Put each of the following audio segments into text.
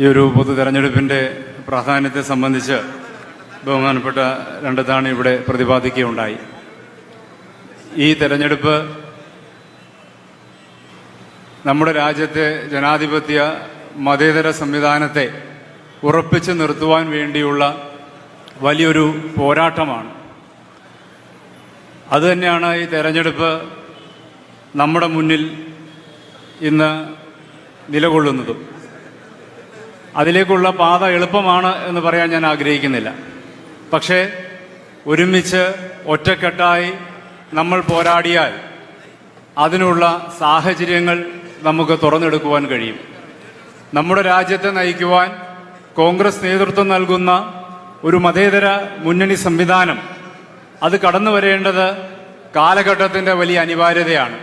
ഈ ഒരു പൊതു തെരഞ്ഞെടുപ്പിന്റെ പ്രാധാന്യത്തെ സംബന്ധിച്ച് ബഹുമാനപ്പെട്ട രണ്ട് തവണ ഇവിടെ പ്രതിപാദിക്കുകയുണ്ടായി. ഈ തെരഞ്ഞെടുപ്പ് നമ്മുടെ രാജ്യത്തെ ജനാധിപത്യ മതേതര സംവിധാനത്തെ ഉറപ്പിച്ചു നിർത്തുവാൻ വേണ്ടിയുള്ള വലിയൊരു പോരാട്ടമാണ്. അതുതന്നെയാണ് ഈ തെരഞ്ഞെടുപ്പ് നമ്മുടെ മുന്നിൽ ഇന്ന് നിലകൊള്ളുന്നതും. അതിലേക്കുള്ള പാത എളുപ്പമാണ് എന്ന് പറയാൻ ഞാൻ ആഗ്രഹിക്കുന്നില്ല. പക്ഷേ ഒരുമിച്ച് ഒറ്റക്കെട്ടായി നമ്മൾ പോരാടിയാൽ അതിനുള്ള സാഹചര്യങ്ങൾ നമുക്ക് തുറന്നെടുക്കുവാൻ കഴിയും. നമ്മുടെ രാജ്യത്തെ നയിക്കുവാൻ കോൺഗ്രസ് നേതൃത്വം നൽകുന്ന ഒരു മതേതര മുന്നണി സംവിധാനം അത് കടന്നു വരേണ്ടത് കാലഘട്ടത്തിന്റെ വലിയ അനിവാര്യതയാണ്.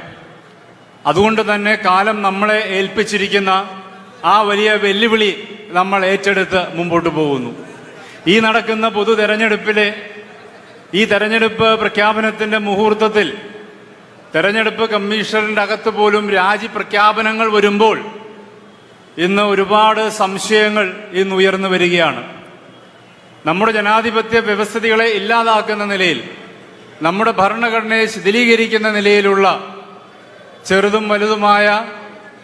അതുകൊണ്ട് തന്നെ കാലം നമ്മളെ ഏൽപ്പിച്ചിരിക്കുന്ന ആ വലിയ വെല്ലുവിളി നമ്മൾ ഏറ്റെടുത്ത് മുമ്പോട്ട് പോകുന്നു. ഈ നടക്കുന്ന പൊതു തെരഞ്ഞെടുപ്പിലെ ഈ തെരഞ്ഞെടുപ്പ് പ്രഖ്യാപനത്തിന്റെ മുഹൂർത്തത്തിൽ തെരഞ്ഞെടുപ്പ് കമ്മീഷണറിന്റെ അകത്ത് പോലും രാജി പ്രഖ്യാപനങ്ങൾ വരുമ്പോൾ ഇന്ന് ഒരുപാട് സംശയങ്ങൾ ഇന്ന് ഉയർന്നു വരികയാണ്. നമ്മുടെ ജനാധിപത്യ വ്യവസ്ഥിതികളെ ഇല്ലാതാക്കുന്ന നിലയിൽ നമ്മുടെ ഭരണഘടനയെ ശിഥിലീകരിക്കുന്ന നിലയിലുള്ള ചെറുതും വലുതുമായ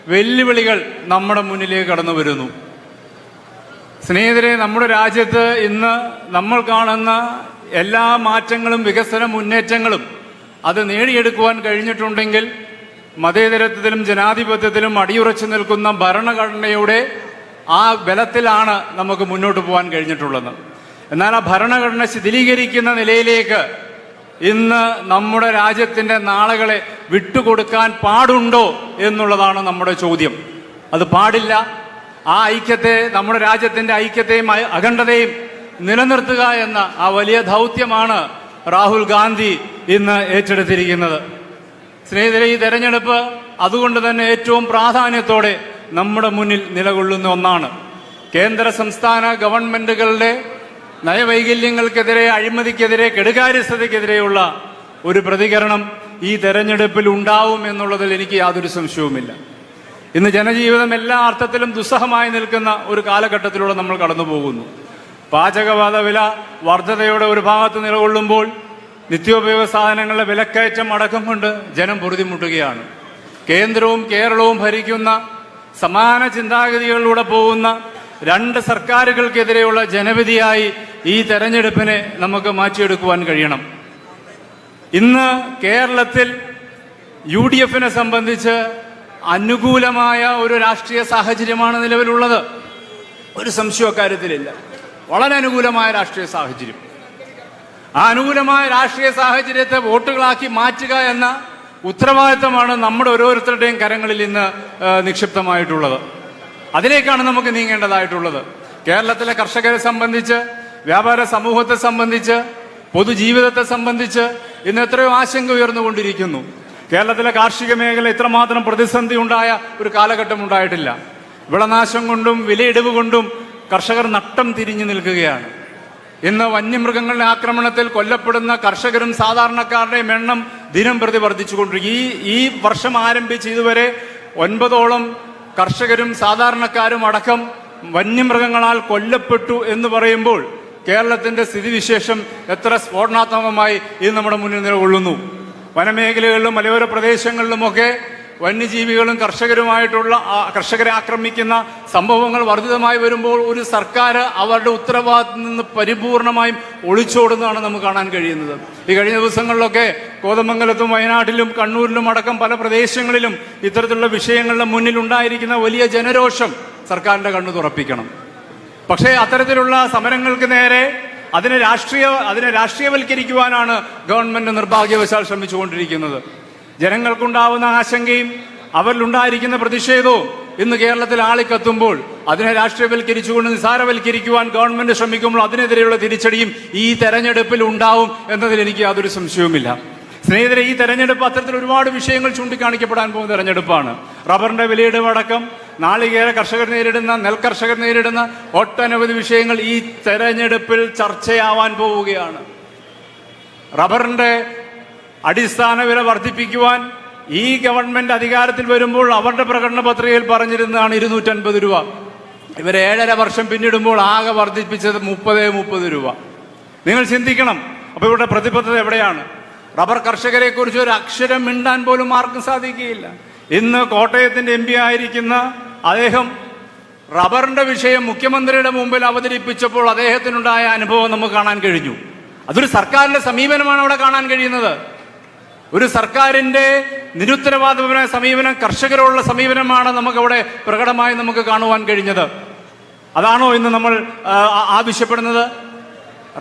വെല്ലുവിളികൾ നമ്മുടെ മുന്നിലേക്ക് കടന്നു വരുന്നു. സ്നേഹിതരെ നമ്മുടെ രാജ്യത്ത് ഇന്ന് നമ്മൾ കാണുന്ന എല്ലാ മാറ്റങ്ങളും വികസന മുന്നേറ്റങ്ങളും അത് നേടിയെടുക്കുവാൻ കഴിഞ്ഞിട്ടുണ്ടെങ്കിൽ മതേതരത്വത്തിലും ജനാധിപത്യത്തിലും അടിയുറച്ചു നിൽക്കുന്ന ഭരണഘടനയുടെ ആ ബലത്തിലാണ് നമുക്ക് മുന്നോട്ട് പോകാൻ കഴിഞ്ഞിട്ടുള്ളത്. എന്നാൽ ആ ഭരണഘടന ശിഥിലീകരിക്കുന്ന നിലയിലേക്ക് ഇന്ന് നമ്മുടെ രാജ്യത്തിന്റെ നാളുകളെ വിട്ടുകൊടുക്കാൻ പാടുണ്ടോ എന്നുള്ളതാണ് നമ്മുടെ ചോദ്യം. അത് പാടില്ല. ആ ഐക്യത്തെ നമ്മുടെ രാജ്യത്തിന്റെ ഐക്യത്തെയും അഖണ്ഡതയും നിലനിർത്തുക എന്ന ആ വലിയ ദൗത്യമാണ് രാഹുൽ ഗാന്ധി ഇന്ന് ഏറ്റെടുത്തിരിക്കുന്നത്. സ്നേഹിതരെ ഈ തെരഞ്ഞെടുപ്പ് അതുകൊണ്ട് തന്നെ ഏറ്റവും പ്രാധാന്യത്തോടെ നമ്മുടെ മുന്നിൽ നിലകൊള്ളുന്ന ഒന്നാണ്. കേന്ദ്ര സംസ്ഥാന ഗവൺമെന്റുകളുടെ നയവൈകല്യങ്ങൾക്കെതിരെ അഴിമതിക്കെതിരെ കെടുകാര്യസ്ഥതയ്ക്കെതിരെയുള്ള ഒരു പ്രതികരണം ഈ തെരഞ്ഞെടുപ്പിൽ ഉണ്ടാവും എന്നുള്ളതിൽ എനിക്ക് യാതൊരു സംശയവുമില്ല. ഇന്ന് ജനജീവിതം എല്ലാ അർത്ഥത്തിലും ദുസ്സഹമായി നിൽക്കുന്ന ഒരു കാലഘട്ടത്തിലൂടെ നമ്മൾ കടന്നു പോകുന്നു പാചകവാത വില വർധതയുടെ ഒരു ഭാഗത്ത് നിലകൊള്ളുമ്പോൾ നിത്യോപയോഗ സാധനങ്ങളുടെ വിലക്കയറ്റം അടക്കം കൊണ്ട് ജനം പൊറുതിമുട്ടുകയാണ്. കേന്ദ്രവും കേരളവും ഭരിക്കുന്ന സമാന ചിന്താഗതികളിലൂടെ പോകുന്ന രണ്ട് സർക്കാരുകൾക്കെതിരെയുള്ള ജനവിധിയായി ഈ തെരഞ്ഞെടുപ്പിനെ നമുക്ക് മാറ്റിയെടുക്കുവാൻ കഴിയണം. ഇന്ന് കേരളത്തിൽ യു ഡി എഫിനെ സംബന്ധിച്ച് അനുകൂലമായ ഒരു രാഷ്ട്രീയ സാഹചര്യമാണ് നിലവിലുള്ളത്. ഒരു സംശയം അക്കാര്യത്തിലില്ല. വളരെ അനുകൂലമായ രാഷ്ട്രീയ സാഹചര്യം. ആ അനുകൂലമായ രാഷ്ട്രീയ സാഹചര്യത്തെ വോട്ടുകളാക്കി മാറ്റുക എന്ന ഉത്തരവാദിത്തമാണ് നമ്മുടെ ഓരോരുത്തരുടെയും കരങ്ങളിൽ ഇന്ന് നിക്ഷിപ്തമായിട്ടുള്ളത്. അതിലേക്കാണ് നമുക്ക് നീങ്ങേണ്ടതായിട്ടുള്ളത്. കേരളത്തിലെ കർഷകരെ സംബന്ധിച്ച് വ്യാപാര സമൂഹത്തെ സംബന്ധിച്ച് പൊതുജീവിതത്തെ സംബന്ധിച്ച് ഇന്ന് എത്രയോ ആശങ്ക ഉയർന്നുകൊണ്ടിരിക്കുന്നു. കേരളത്തിലെ കാർഷിക മേഖല ഇത്രമാത്രം പ്രതിസന്ധി ഉണ്ടായ ഒരു കാലഘട്ടം ഉണ്ടായിട്ടില്ല. വിളനാശം കൊണ്ടും വിലയിടിവ് കൊണ്ടും കർഷകർ നട്ടം തിരിഞ്ഞു നിൽക്കുകയാണ്. ഇന്ന് വന്യമൃഗങ്ങളുടെ ആക്രമണത്തിൽ കൊല്ലപ്പെടുന്ന കർഷകരും സാധാരണക്കാരുടെയും എണ്ണം ദിനം പ്രതി വർദ്ധിച്ചുകൊണ്ടിരിക്കും ഈ ഈ വർഷം ആരംഭിച്ച് ഇതുവരെ ഒൻപതോളം കർഷകരും സാധാരണക്കാരും അടക്കം വന്യമൃഗങ്ങളാൽ കൊല്ലപ്പെട്ടു എന്ന് പറയുമ്പോൾ കേരളത്തിന്റെ സ്ഥിതിവിശേഷം എത്ര സ്ഫോടനാത്മകമായി ഇത് നമ്മുടെ മുന്നിൽ നിലകൊള്ളുന്നു. വനമേഖലകളിലും മലയോര പ്രദേശങ്ങളിലുമൊക്കെ വന്യജീവികളും കർഷകരുമായിട്ടുള്ള കർഷകരെ ആക്രമിക്കുന്ന സംഭവങ്ങൾ വർദ്ധിതമായി വരുമ്പോൾ ഒരു സർക്കാർ അവരുടെ ഉത്തരവാദിത്തത്തിൽ നിന്ന് പരിപൂർണമായും ഒളിച്ചോടുന്നതാണ് നമുക്ക് കാണാൻ കഴിയുന്നത്. ഈ കഴിഞ്ഞ ദിവസങ്ങളിലൊക്കെ കോതമംഗലത്തും വയനാട്ടിലും കണ്ണൂരിലും അടക്കം പല പ്രദേശങ്ങളിലും ഇത്തരത്തിലുള്ള വിഷയങ്ങളുടെ മുന്നിൽ ഉണ്ടായിരിക്കുന്ന വലിയ ജനരോഷം സർക്കാരിന്റെ കണ്ണു തുറപ്പിക്കണം. പക്ഷേ അത്തരത്തിലുള്ള സമരങ്ങൾക്ക് നേരെ അതിനെ രാഷ്ട്രീയ അതിനെ രാഷ്ട്രീയവൽക്കരിക്കുവാനാണ് ഗവൺമെന്റ് നിർഭാഗ്യവശാൽ ശ്രമിച്ചുകൊണ്ടിരിക്കുന്നത്. ജനങ്ങൾക്കുണ്ടാവുന്ന ആശങ്കയും അവരിലുണ്ടായിരിക്കുന്ന പ്രതിഷേധവും ഇന്ന് കേരളത്തിൽ ആളിക്കത്തുമ്പോൾ അതിനെ രാഷ്ട്രീയവൽക്കരിച്ചുകൊണ്ട് നിസാരവൽക്കരിക്കുവാൻ ഗവൺമെന്റ് ശ്രമിക്കുമ്പോൾ അതിനെതിരെയുള്ള തിരിച്ചടിയും ഈ തെരഞ്ഞെടുപ്പിൽ ഉണ്ടാവും എന്നതിൽ എനിക്ക് യാതൊരു സംശയവുമില്ല. സ്നേഹിതരെ ഈ തെരഞ്ഞെടുപ്പ് അത്തരത്തിൽ ഒരുപാട് വിഷയങ്ങൾ ചൂണ്ടിക്കാണിക്കപ്പെടാൻ പോകുന്ന തെരഞ്ഞെടുപ്പാണ്. റബ്ബറിന്റെ വിലയുടെ അടക്കം നാളികേര കർഷകർ നേരിടുന്ന നെൽകർഷകർ നേരിടുന്ന ഒട്ടനവധി വിഷയങ്ങൾ ഈ തെരഞ്ഞെടുപ്പിൽ ചർച്ചയാവാൻ പോവുകയാണ്. റബ്ബറിന്റെ അടിസ്ഥാന വില വർദ്ധിപ്പിക്കുവാൻ ഈ ഗവൺമെന്റ് അധികാരത്തിൽ വരുമ്പോൾ അവരുടെ പ്രകടന പത്രികയിൽ പറഞ്ഞിരുന്നതാണ് ഇരുന്നൂറ്റൻപത് രൂപ. ഇവർ ഏഴര വർഷം പിന്നിടുമ്പോൾ ആകെ വർദ്ധിപ്പിച്ചത് മുപ്പത് മുപ്പത് രൂപ. നിങ്ങൾ ചിന്തിക്കണം അപ്പൊ ഇവരുടെ പ്രതിബദ്ധത എവിടെയാണ്? റബ്ബർ കർഷകരെ കുറിച്ച് ഒരു അക്ഷരം മിണ്ടാൻ പോലും ആർക്കും സാധിക്കുകയില്ല. ഇന്ന് കോട്ടയത്തിന്റെ എം പി ആയിരിക്കുന്ന അദ്ദേഹം റബ്ബറിന്റെ വിഷയം മുഖ്യമന്ത്രിയുടെ മുമ്പിൽ അവതരിപ്പിച്ചപ്പോൾ അദ്ദേഹത്തിനുണ്ടായ അനുഭവം നമുക്ക് കാണാൻ കഴിഞ്ഞു. അതൊരു സർക്കാരിന്റെ സമീപനമാണ് അവിടെ കാണാൻ കഴിയുന്നത്. ഒരു സർക്കാരിന്റെ നിരുത്തരവാദപരമായ സമീപനം കർഷകരോടുള്ള സമീപനമാണ് നമുക്കവിടെ പ്രകടമായി നമുക്ക് കാണുവാൻ കഴിഞ്ഞത്. അതാണോ ഇന്ന് നമ്മൾ ആവശ്യപ്പെടുന്നത്?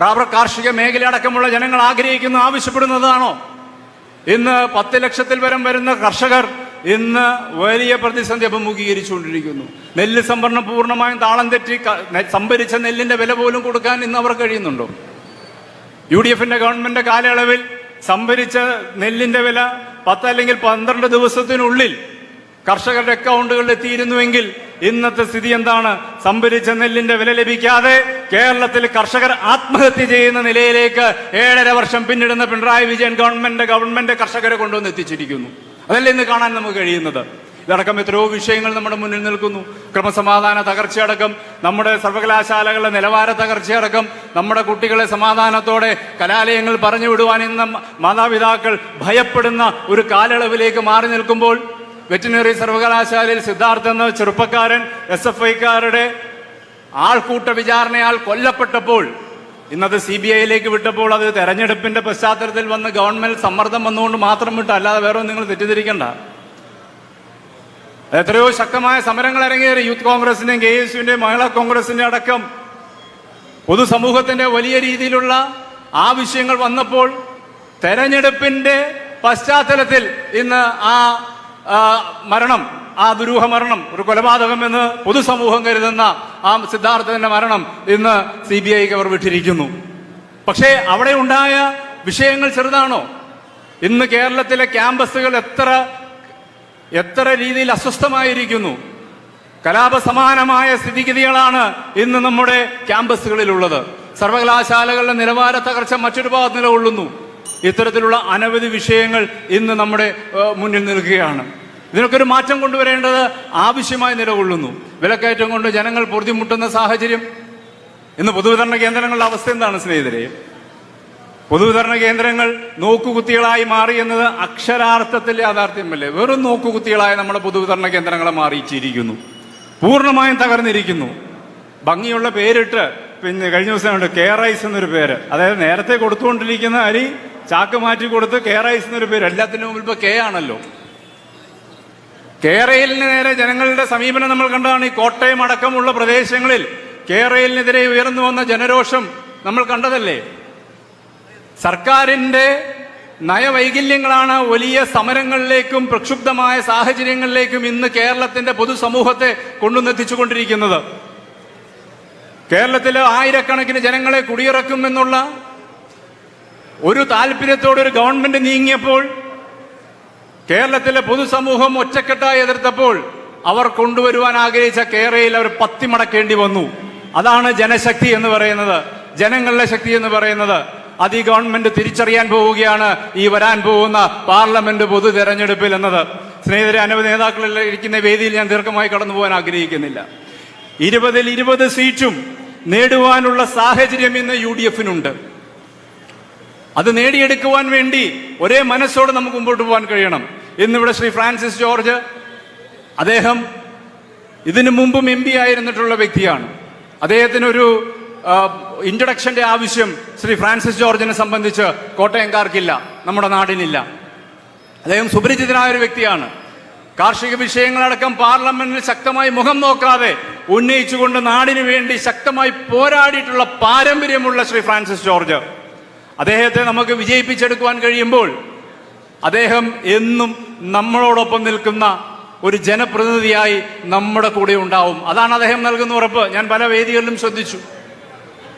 റബ്ബർ കാർഷിക മേഖല അടക്കമുള്ള ജനങ്ങൾ ആഗ്രഹിക്കുന്ന ആവശ്യപ്പെടുന്നതാണോ? ഇന്ന് പത്ത് ലക്ഷത്തിൽ വരം വരുന്ന കർഷകർ ഇന്ന് വലിയ പ്രതിസന്ധി അഭിമുഖീകരിച്ചുകൊണ്ടിരിക്കുന്നു നെല്ല് സംഭരണം പൂർണമായും താളം തെറ്റി സംഭരിച്ച നെല്ലിന്റെ വില പോലും കൊടുക്കാൻ ഇന്ന് അവർ കഴിയുന്നുണ്ടോ? യു ഡി എഫിന്റെ ഗവൺമെന്റ് കാലയളവിൽ സംഭരിച്ച നെല്ലിന്റെ വില പത്ത് അല്ലെങ്കിൽ പന്ത്രണ്ട് ദിവസത്തിനുള്ളിൽ കർഷകരുടെ അക്കൗണ്ടുകളിൽ എത്തിയിരുന്നുവെങ്കിൽ ഇന്നത്തെ സ്ഥിതി എന്താണ്? സംഭരിച്ച നെല്ലിന്റെ വില ലഭിക്കാതെ കേരളത്തിൽ കർഷകർ ആത്മഹത്യ ചെയ്യുന്ന നിലയിലേക്ക് ഏഴര വർഷം പിന്നിടുന്ന പിണറായി വിജയൻ ഗവൺമെന്റ് ഗവൺമെന്റ് കർഷകരെ കൊണ്ടുവന്ന് എത്തിച്ചിരിക്കുന്നു. അതല്ലേ ഇന്ന് കാണാൻ നമുക്ക് കഴിയുന്നത്? ഇതടക്കം എത്രയോ വിഷയങ്ങൾ നമ്മുടെ മുന്നിൽ നിൽക്കുന്നു. ക്രമസമാധാന തകർച്ചയടക്കം നമ്മുടെ സർവകലാശാലകളുടെ നിലവാര തകർച്ചയടക്കം നമ്മുടെ കുട്ടികളെ സമാധാനത്തോടെ കലാലയങ്ങൾ പറഞ്ഞു വിടുവാൻ ഇന്ന് മാതാപിതാക്കൾ ഭയപ്പെടുന്ന ഒരു കാലയളവിലേക്ക് മാറി നിൽക്കുമ്പോൾ വെറ്റിനറി സർവകലാശാലയിൽ സിദ്ധാർത്ഥ എന്ന ചെറുപ്പക്കാരൻ എസ് എഫ് ഐക്കാരുടെ ആൾക്കൂട്ട വിചാരണയാൽ കൊല്ലപ്പെട്ടപ്പോൾ ഇന്നത് സി ബി ഐയിലേക്ക് വിട്ടപ്പോൾ അത് തെരഞ്ഞെടുപ്പിന്റെ പശ്ചാത്തലത്തിൽ വന്ന് ഗവൺമെന്റ് സമ്മർദ്ദം വന്നുകൊണ്ട് മാത്രം വിട്ടു അല്ലാതെ വേറെ നിങ്ങൾ തെറ്റിദ്ധരിക്കണ്ട. എത്രയോ ശക്തമായ സമരങ്ങൾ ഇറങ്ങിയത് യൂത്ത് കോൺഗ്രസിന്റെയും കെ എസ് യുവിന്റെയും മഹിളാ കോൺഗ്രസിന്റെ അടക്കം പൊതുസമൂഹത്തിന്റെ വലിയ രീതിയിലുള്ള ആ വിഷയങ്ങൾ വന്നപ്പോൾ തെരഞ്ഞെടുപ്പിന്റെ പശ്ചാത്തലത്തിൽ ഇന്ന് ആ ആ, മരണം ആ ദുരൂഹ മരണം ഒരു കൊലപാതകം എന്ന് പൊതുസമൂഹം കരുതുന്ന ആ സിദ്ധാർത്ഥത്തിന്റെ മരണം ഇന്ന് സി ബി ഐക്ക് അവർ വിട്ടിരിക്കുന്നു. പക്ഷേ അവിടെ ഉണ്ടായ വിഷയങ്ങൾ ചെറുതാണോ? ഇന്ന് കേരളത്തിലെ ക്യാമ്പസുകൾ എത്ര എത്ര രീതിയിൽ അസ്വസ്ഥമായിരിക്കുന്നു? കലാപ സമാനമായ സ്ഥിതിഗതികളാണ് ഇന്ന് നമ്മുടെ ക്യാമ്പസുകളിലുള്ളത്. സർവകലാശാലകളുടെ നിലവാര തകർച്ച മറ്റൊരു ഭാഗത്ത് നിലകൊള്ളുന്നു. ഇത്തരത്തിലുള്ള അനവധി വിഷയങ്ങൾ ഇന്ന് നമ്മുടെ മുന്നിൽ നിൽക്കുകയാണ്. ഇതിനൊക്കെ ഒരു മാറ്റം കൊണ്ടുവരേണ്ടത് ആവശ്യമായി നിലകൊള്ളുന്നു. വിലക്കയറ്റം കൊണ്ട് ജനങ്ങൾ പൊറുതിമുട്ടുന്ന സാഹചര്യം. ഇന്ന് പൊതുവിതരണ കേന്ദ്രങ്ങളുടെ അവസ്ഥ എന്താണ് സ്നേഹിതരെ? പൊതുവിതരണ കേന്ദ്രങ്ങൾ നോക്കുകുത്തികളായി മാറി എന്നത് അക്ഷരാർത്ഥത്തിൽ യാഥാർത്ഥ്യമല്ലേ? വെറും നോക്കുകുത്തികളായി നമ്മുടെ പൊതുവിതരണ കേന്ദ്രങ്ങളെ മാറിയിച്ചിരിക്കുന്നു. പൂർണമായും തകർന്നിരിക്കുന്നു. ഭംഗിയുള്ള പേരിട്ട് പിന്നെ കഴിഞ്ഞ ദിവസം ഉണ്ട് ആർ റൈസ് എന്നൊരു പേര്. അതായത് നേരത്തെ കൊടുത്തുകൊണ്ടിരിക്കുന്ന അരി ചാക്ക് മാറ്റി കൊടുത്ത് കെ റൈസ് എന്നൊരു പേര്. എല്ലാത്തിനും മുമ്പ് ഇപ്പൊ കെ ആണല്ലോ കേരളിന് നേരെ ജനങ്ങളുടെ സമീപനം നമ്മൾ കണ്ടതാണ്. ഈ കോട്ടയം അടക്കമുള്ള പ്രദേശങ്ങളിൽ കേരളിനെതിരെ ഉയർന്നു വന്ന ജനരോഷം നമ്മൾ കണ്ടതല്ലേ? സർക്കാരിന്റെ നയവൈകല്യങ്ങളാണ് വലിയ സമരങ്ങളിലേക്കും പ്രക്ഷുബ്ധമായ സാഹചര്യങ്ങളിലേക്കും ഇന്ന് കേരളത്തിന്റെ പൊതുസമൂഹത്തെ കൊണ്ടുവന്നെത്തിച്ചുകൊണ്ടിരിക്കുന്നത് കേരളത്തിലെ ആയിരക്കണക്കിന് ജനങ്ങളെ കുടിയിറക്കുമെന്നുള്ള ഒരു താല്പര്യത്തോടെ ഒരു ഗവൺമെന്റ് നീങ്ങിയപ്പോൾ കേരളത്തിലെ പൊതുസമൂഹം ഒറ്റക്കെട്ടായി എതിർത്തപ്പോൾ അവർ കൊണ്ടുവരുവാൻ ആഗ്രഹിച്ച കേരളയിൽ അവർ പത്തിമടക്കേണ്ടി വന്നു. അതാണ് ജനശക്തി എന്ന് പറയുന്നത്. ജനങ്ങളുടെ ശക്തി എന്ന് പറയുന്നത്. അത് ഈ ഗവൺമെന്റ് തിരിച്ചറിയാൻ പോവുകയാണ്. ഈ വരാൻ പോകുന്ന പാർലമെന്റ് പൊതു തെരഞ്ഞെടുപ്പിൽ എന്നത്. സ്നേഹിതരെ അനവധി നേതാക്കളിൽ ഇരിക്കുന്ന വേദിയിൽ ഞാൻ ദീർഘമായി കടന്നു പോകാൻ ആഗ്രഹിക്കുന്നില്ല. ഇരുപതിൽ ഇരുപത് സീറ്റും നേടുവാനുള്ള സാഹചര്യം ഇന്ന് യു ഡി എഫിനുണ്ട്. അത് നേടിയെടുക്കുവാൻ വേണ്ടി ഒരേ മനസ്സോടെ നമുക്ക് മുമ്പോട്ട് പോകാൻ കഴിയണം. ഇന്നിവിടെ ശ്രീ ഫ്രാൻസിസ് ജോർജ് അദ്ദേഹം ഇതിനു മുമ്പും എം പി ആയിരുന്നിട്ടുള്ള വ്യക്തിയാണ്. അദ്ദേഹത്തിനൊരു ഇൻട്രൊഡക്ഷന്റെ ആവശ്യം ശ്രീ ഫ്രാൻസിസ് ജോർജിനെ സംബന്ധിച്ച് കോട്ടയംകാർക്കില്ല നമ്മുടെ നാടിനില്ല. അദ്ദേഹം സുപരിചിതനായ ഒരു വ്യക്തിയാണ്. കാർഷിക വിഷയങ്ങളടക്കം പാർലമെന്റിൽ ശക്തമായി മുഖം നോക്കാതെ ഉന്നയിച്ചുകൊണ്ട് നാടിനു വേണ്ടി ശക്തമായി പോരാടിയിട്ടുള്ള പാരമ്പര്യമുള്ള ശ്രീ ഫ്രാൻസിസ് ജോർജ്. അദ്ദേഹത്തെ നമുക്ക് വിജയിപ്പിച്ചെടുക്കുവാൻ കഴിയുമ്പോൾ അദ്ദേഹം എന്നും നമ്മളോടൊപ്പം നിൽക്കുന്ന ഒരു ജനപ്രതിനിധിയായി നമ്മുടെ കൂടെ ഉണ്ടാവും. അതാണ് അദ്ദേഹം നൽകുന്ന ഉറപ്പ്. ഞാൻ പല വേദികളിലും ശ്രദ്ധിച്ചു.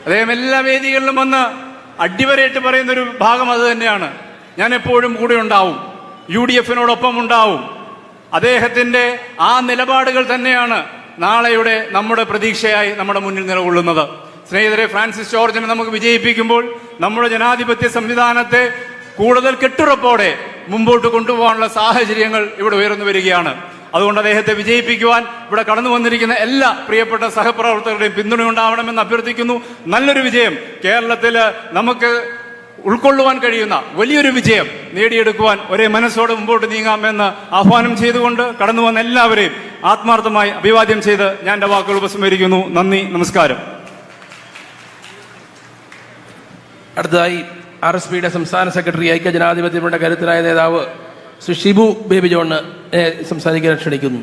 അദ്ദേഹം എല്ലാ വേദികളിലും വന്ന് അടിവരയിട്ട് പറയുന്ന ഒരു ഭാഗം അത് തന്നെയാണ്. ഞാൻ എപ്പോഴും കൂടെ ഉണ്ടാവും. യു ഡി എഫിനോടൊപ്പം ഉണ്ടാവും. അദ്ദേഹത്തിന്റെ ആ നിലപാടുകൾ തന്നെയാണ് നാളെയുടെ നമ്മുടെ പ്രതീക്ഷയായി നമ്മുടെ മുന്നിൽ നിലകൊള്ളുന്നത്. സ്നേഹിതരെ ഫ്രാൻസിസ് ജോർജിനെ നമുക്ക് വിജയിപ്പിക്കുമ്പോൾ നമ്മുടെ ജനാധിപത്യ സംവിധാനത്തെ കൂടുതൽ കെട്ടുറപ്പോടെ മുമ്പോട്ട് കൊണ്ടുപോകാനുള്ള സാഹചര്യങ്ങൾ ഇവിടെ ഉയർന്നു വരികയാണ്. അതുകൊണ്ട് അദ്ദേഹത്തെ വിജയിപ്പിക്കുവാൻ ഇവിടെ കടന്നു വന്നിരിക്കുന്ന എല്ലാ പ്രിയപ്പെട്ട സഹപ്രവർത്തകരുടെയും പിന്തുണ ഉണ്ടാവണമെന്ന് അഭ്യർത്ഥിക്കുന്നു. നല്ലൊരു വിജയം. കേരളത്തിൽ നമുക്ക് ഉൾക്കൊള്ളുവാൻ കഴിയുന്ന വലിയൊരു വിജയം നേടിയെടുക്കുവാൻ ഒരേ മനസ്സോടെ മുമ്പോട്ട് നീങ്ങാമെന്ന് ആഹ്വാനം ചെയ്തുകൊണ്ട് കടന്നു വന്ന എല്ലാവരെയും ആത്മാർത്ഥമായി അഭിവാദ്യം ചെയ്ത് ഞാൻ എന്റെ വാക്കുകൾ ഉപസംഹരിക്കുന്നു. നന്ദി നമസ്കാരം. അടുത്തതായി ആർ എസ് പിയുടെ സംസ്ഥാന സെക്രട്ടറി ഐക്യ ജനാധിപത്യങ്ങളുടെ കരുത്തരായ നേതാവ് ശ്രീ ഷിബു ബേബി ജോണ് സംസാരിക്കാൻ ക്ഷണിക്കുന്നു.